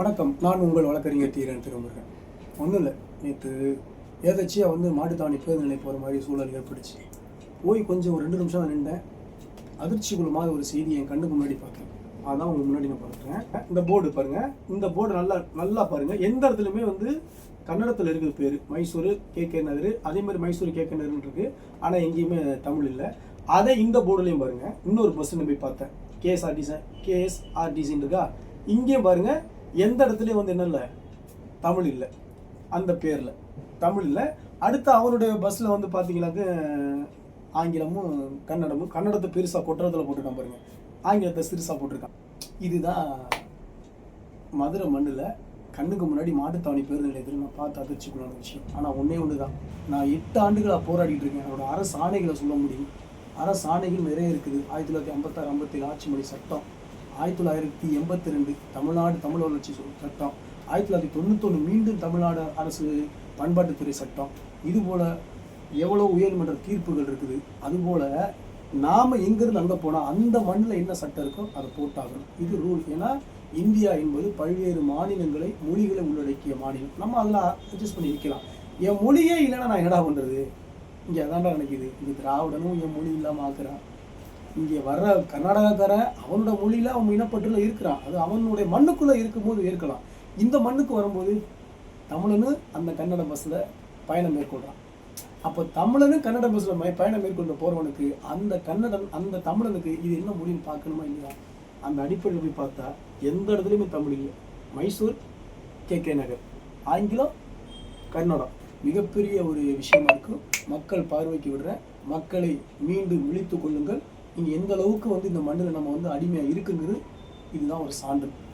வணக்கம். நான் உங்கள் வழக்கறிஞர் தீரன் திருமுருகன். ஒன்றும் இல்லை. நேற்று ஏதாச்சியாக வந்து மாட்டுத்தாவணி பேருந்து நிலை போகிற மாதிரி சூழல் ஏற்பட்டுச்சு. போய் கொஞ்சம் ஒரு ரெண்டு நிமிஷம் நின்றேன். நின்றேன் அதிர்ச்சிக்குள்ளமாக ஒரு செய்தி என் கண்ணுக்கு முன்னாடி பார்த்தேன். அதான் உங்களுக்கு முன்னாடி நான் பார்க்குறேன் இந்த போர்டு பாருங்கள் இந்த போர்டு நல்லா நல்லா பாருங்கள் எந்த இடத்துலையுமே வந்து கன்னடத்தில் இருக்குது பேர். மைசூர் கே. கே. நகர். அதே மாதிரி மைசூர் கே. கே. நகர்னு இருக்குது ஆனால் எங்கேயுமே தமிழ் இல்லை. அதை இந்த போர்டுலையும் பாருங்கள் இன்னொரு பஸ்ஸுன்னு போய் பார்த்தேன். கேஎஸ்ஆர்டிசி கேஎஸ்ஆர்டிசின்னு இருக்கா? இங்கேயும் பாருங்கள் எந்த இடத்துலையும் வந்து என்ன இல்லை தமிழ் இல்லை. அந்த பேரில். தமிழ் இல்லை. அடுத்து அவருடைய பஸ்ஸில் வந்து பார்த்தீங்கன்னாக்க ஆங்கிலமும் கன்னடமும் கன்னடத்தை பெருசாக கொட்டுறதுல போட்டுட்டான் பாருங்க. ஆங்கிலத்தை சிறுசாக போட்டிருக்கான். இதுதான் மதுரை மண்ணில் கண்ணுக்கு முன்னாடி மாட்டுத்தாவணி பேருந்து நிலையத்தில் நான் பார்த்து அதிர்ச்சிக்குள்ளான விஷயம். ஆனால் ஒன்றே ஒன்று தான் நான் எட்டு ஆண்டுகளாக போராடிட்டு இருக்கேன். என்னோட அரசு ஆணைகளை சொல்ல முடியும். அரசு ஆணைகள் நிறைய இருக்குது. ஆயிரத்தி தொள்ளாயிரத்தி ஐம்பத்தாறு ஐம்பத்தேழு ஆட்சி மொழி சட்டம். ஆயிரத்தி தொள்ளாயிரத்தி எண்பத்தி ரெண்டு தமிழ்நாடு தமிழ் வளர்ச்சி சட்டம். ஆயிரத்தி தொள்ளாயிரத்தி தொண்ணூத்தொன்று மீண்டும் தமிழ்நாடு அரசு பண்பாட்டுத்துறை சட்டம். இதுபோல் எவ்வளோ உயர்மன்ற தீர்ப்புகள் இருக்குது. அதுபோல் நாம் எங்கேருந்து அங்கே போனால் அந்த மண்ணில் என்ன சட்டம் இருக்கோ அதை போட்டாகணும். இது ரூல். ஏன்னா இந்தியா என்பது பல்வேறு மாநிலங்களை மொழிகளை உள்ளடக்கிய மாநிலம். நம்ம அதெல்லாம் அட்ஜஸ்ட் பண்ணி வைக்கலாம் என் மொழியே இல்லைன்னா நான் என்னடா பண்ணுறது இங்கே அதான்டா நினைக்குது இங்கே திராவிடனும் என் மொழி இல்லாமல் ஆக்குறான். இங்கே வர்ற கர்நாடகாக்கார அவனோட மொழியில் அவன் இனப்பற்றுல இருக்கிறான். அது அவனுடைய மண்ணுக்குள்ளே இருக்கும்போது இருக்கலாம் இந்த மண்ணுக்கு வரும்போது தமிழனு அந்த கன்னட பஸ்ஸில் பயணம் மேற்கொள்கிறான் அப்போ தமிழனு கன்னட பஸ்ஸில் பயணம் மேற்கொண்டு போகிறவனுக்கு அந்த கன்னடன் அந்த தமிழனுக்கு இது என்ன மொழின்னு பார்க்கணுமா இல்லையா? அந்த அடிப்படையில் போய் பார்த்தா எந்த இடத்துலையுமே தமிழ் இல்லை. மைசூர் கே. கே. நகர். ஆங்கிலம் கன்னடம் மிகப்பெரிய ஒரு விஷயமா இருக்கும். மக்கள் பார்வைக்கு விடுற மக்களை மீண்டும் விழித்து கொள்ளுங்கள். இங்கே எந்த அளவுக்கு வந்து இந்த மண்ணில் நம்ம வந்து அடிமையாக இருக்குங்கிறது இதுதான் ஒரு சான்று.